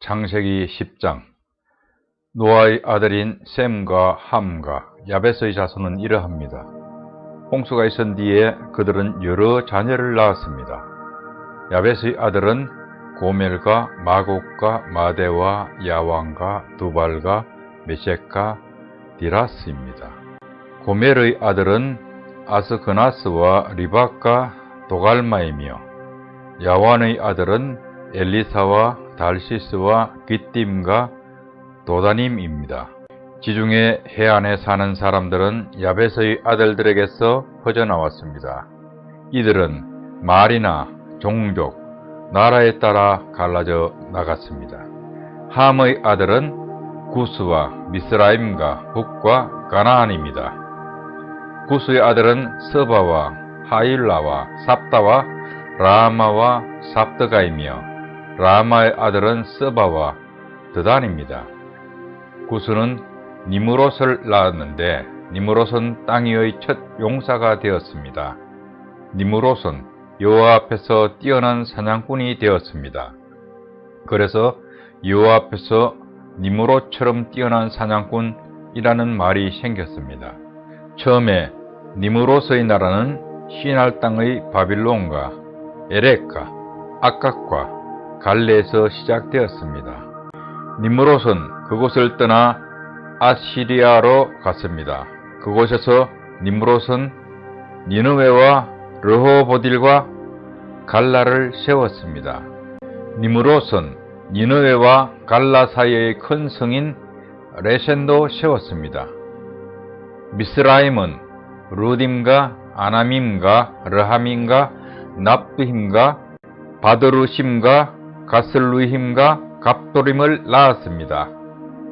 창세기 10장 노아의 아들인 셈과 함과 야벳의 자손은 이러합니다. 홍수가 있은 뒤에 그들은 여러 자녀를 낳았습니다. 야벳의 아들은 고멜과 마곡과 마대와 야왕과 두발과 메섹과 디라스입니다. 고멜의 아들은 아스그나스와 리박과 도갈마이며 야완의 아들은 엘리사와 달시스와 기띔과 도다님입니다. 지중해 해안에 사는 사람들은 야벳의 아들들에게서 퍼져나왔습니다. 이들은 말이나 종족, 나라에 따라 갈라져 나갔습니다. 함의 아들은 구스와 미스라임과 북과 가나안입니다. 구스의 아들은 서바와 하일라와 삽다와 라마와 삽드가이며 라마의 아들은 서바와 드단입니다. 구스는 니무롯을 낳았는데 니무롯은 땅 위의 첫 용사가 되었습니다. 니무롯은 여호와 앞에서 뛰어난 사냥꾼이 되었습니다. 그래서 여호와 앞에서 니무롯처럼 뛰어난 사냥꾼이라는 말이 생겼습니다. 처음에 니무롯의 나라는 시날 땅의 바빌론과 에렉과 아깝과 갈레에서 시작되었습니다. 니무롯은 그곳을 떠나 아시리아로 갔습니다. 그곳에서 니무롯은 니느웨와 르호보딜과 갈라를 세웠습니다. 니무롯은 니느웨와 갈라 사이의 큰 성인 레센도 세웠습니다. 미스라임은 루딤과 아나밈과 르하밈과 납드힘과 바드루심과 가슬루힘과 갑도림을 낳았습니다.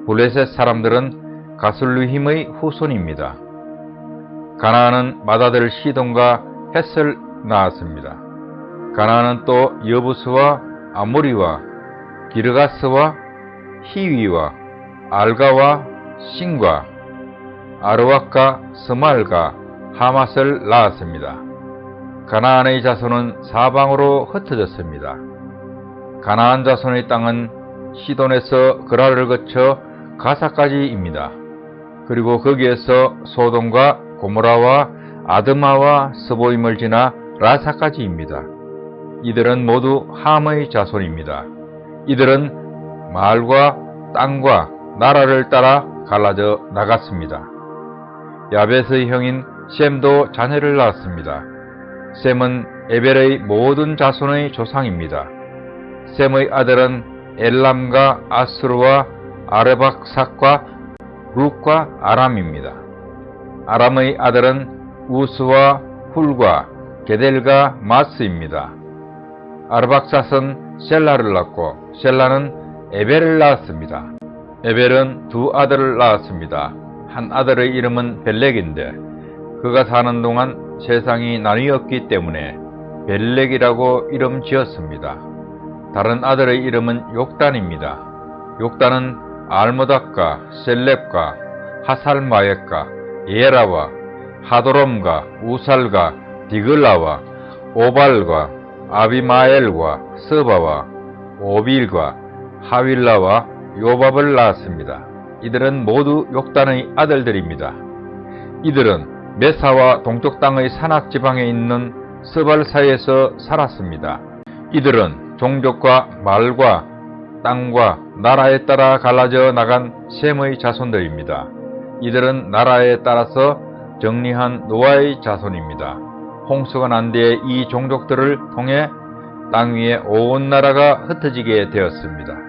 블레셋 사람들은 가슬루힘의 후손입니다. 가나안은 맏아들 시돈과 햇을 낳았습니다. 가나안은 또 여부스와 아모리와 기르가스와 히위와 알가와 신과 아르왁과 스말과 하맛을 낳았습니다. 가나안의 자손은 사방으로 흩어졌습니다. 가나안 자손의 땅은 시돈에서 그라를 거쳐 가사까지입니다. 그리고 거기에서 소돔과 고모라와 아드마와 스보임을 지나 라사까지입니다. 이들은 모두 함의 자손입니다. 이들은 말과 땅과 나라를 따라 갈라져 나갔습니다. 야벳의 형인 셈도 자녀를 낳았습니다. 셈은 에벨의 모든 자손의 조상입니다. 셈의 아들은 엘람과 아스루와 아르박삭과 룩과 아람입니다. 아람의 아들은 우스와 훌과 게델과 마스입니다. 아르박삭은 셀라를 낳고 셀라는 에벨을 낳았습니다. 에벨은 두 아들을 낳았습니다. 한 아들의 이름은 벨렉인데 그가 사는 동안 세상이 나뉘었기 때문에 벨렉이라고 이름 지었습니다. 다른 아들의 이름은 욕단입니다. 욕단은 알모닥과 셀렙과 하살마옅과 예라와 하도롬과 우살과 디글라와 오발과 아비마엘과 서바와 오빌과 하윌라와 요밥을 낳았습니다. 이들은 모두 욕단의 아들들입니다. 이들은 메사와 동쪽 땅의 산악 지방에 있는 스발 사이에서 살았습니다. 이들은 종족과 말과 땅과 나라에 따라 갈라져 나간 셈의 자손들입니다. 이들은 나라에 따라서 정리한 노아의 자손입니다. 홍수가 난 뒤에 이 종족들을 통해 땅 위에 온 나라가 흩어지게 되었습니다.